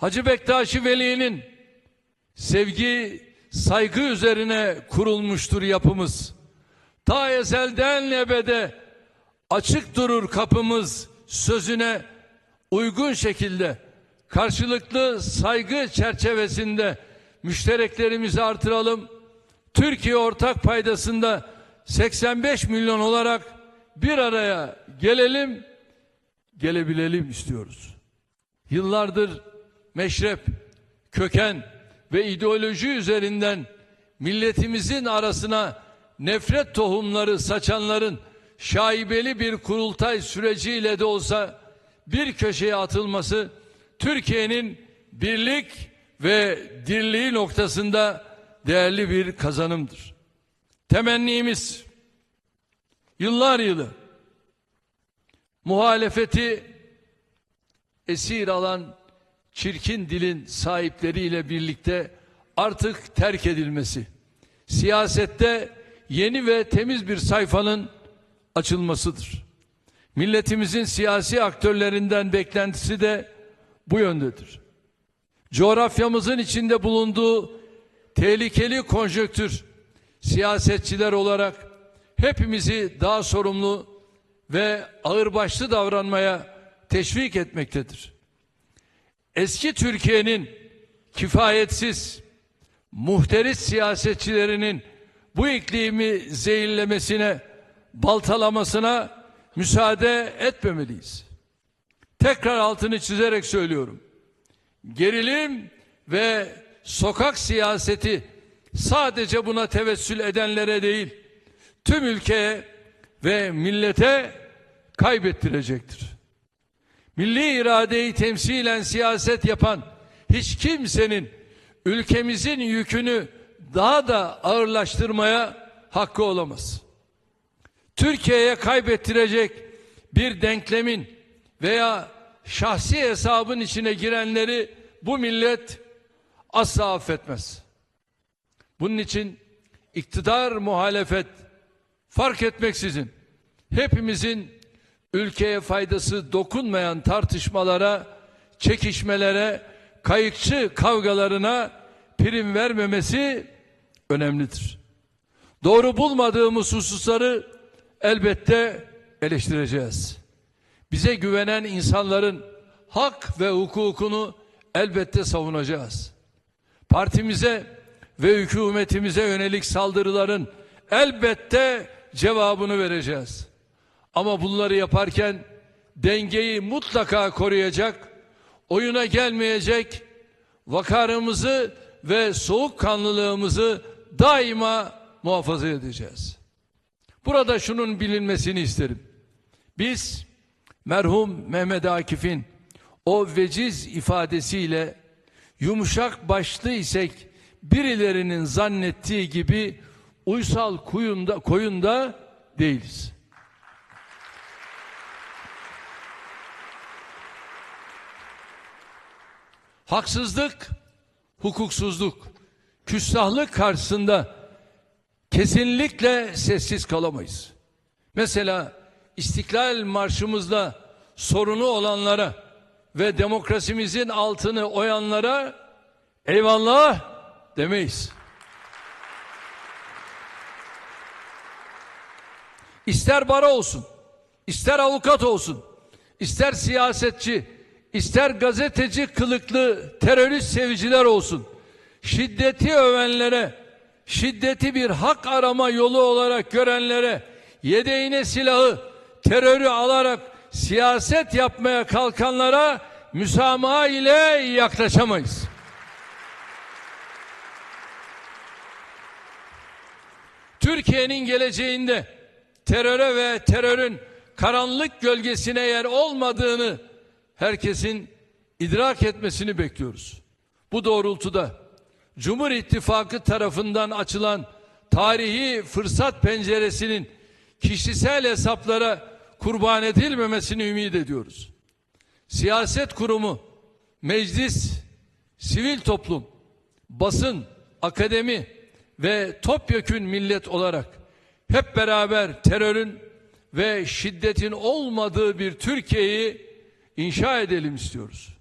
Hacı Bektaşi Veli'nin sevgi, saygı üzerine kurulmuştur yapımız. Ta ezelden ebede açık durur kapımız sözüne uygun şekilde karşılıklı saygı çerçevesinde müştereklerimizi artıralım. Türkiye ortak paydasında 85 milyon olarak bir araya gelelim, gelebilelim istiyoruz. Yıllardır meşrep, köken ve ideoloji üzerinden milletimizin arasına nefret tohumları saçanların şaibeli bir kurultay süreciyle de olsa bir köşeye atılması Türkiye'nin birlik ve dirliği noktasında değerli bir kazanımdır. Temennimiz yıllar yılı muhalefeti esir alan çirkin dilin sahipleriyle birlikte artık terk edilmesi. Siyasette yeni ve temiz bir sayfanın açılmasıdır. Milletimizin siyasi aktörlerinden beklentisi de bu yöndedir. Coğrafyamızın içinde bulunduğu tehlikeli konjöktür siyasetçiler olarak hepimizi daha sorumlu ve ağırbaşlı davranmaya teşvik etmektedir. Eski Türkiye'nin kifayetsiz, muhteris siyasetçilerinin bu iklimi zehirlemesine, baltalamasına müsaade etmemeliyiz. Tekrar altını çizerek söylüyorum. Gerilim ve sokak siyaseti sadece buna tevessül edenlere değil, tüm ülkeye ve millete kaybettirecektir. Milli iradeyi temsilen siyaset yapan hiç kimsenin ülkemizin yükünü daha da ağırlaştırmaya hakkı olamaz. Türkiye'ye kaybettirecek bir denklemin veya şahsi hesabın içine girenleri bu millet asla affetmez. Bunun için iktidar muhalefet fark etmeksizin hepimizin ülkeye faydası dokunmayan tartışmalara, çekişmelere, kayıkçı kavgalarına prim vermemesi önemlidir. Doğru bulmadığımız hususları elbette eleştireceğiz. Bize güvenen insanların hak ve hukukunu elbette savunacağız. Partimize ve hükümetimize yönelik saldırıların elbette cevabını vereceğiz. Ama bunları yaparken dengeyi mutlaka koruyacak, oyuna gelmeyecek, vakarımızı ve soğukkanlılığımızı daima muhafaza edeceğiz. Burada şunun bilinmesini isterim. Biz merhum Mehmet Akif'in o veciz ifadesiyle yumuşak başlı isek birilerinin zannettiği gibi uysal kuyunda, koyunda değiliz. Haksızlık, hukuksuzluk, küstahlık karşısında kesinlikle sessiz kalamayız. Mesela İstiklal Marşımızda sorunu olanlara ve demokrasimizin altını oyanlara eyvallah demeyiz. İster bara olsun, ister avukat olsun, ister siyasetçi, ister gazeteci kılıklı terörist seviciler olsun. Şiddeti övenlere, şiddeti bir hak arama yolu olarak görenlere, yedeğine silahı, terörü alarak siyaset yapmaya kalkanlara müsamaha ile yaklaşamayız. Türkiye'nin geleceğinde teröre ve terörün karanlık gölgesine yer olmadığını herkesin idrak etmesini bekliyoruz. Bu doğrultuda Cumhur İttifakı tarafından açılan tarihi fırsat penceresinin kişisel hesaplara kurban edilmemesini ümit ediyoruz. Siyaset kurumu, meclis, sivil toplum, basın, akademi ve topyekün millet olarak hep beraber terörün ve şiddetin olmadığı bir Türkiye'yi inşa edelim istiyoruz.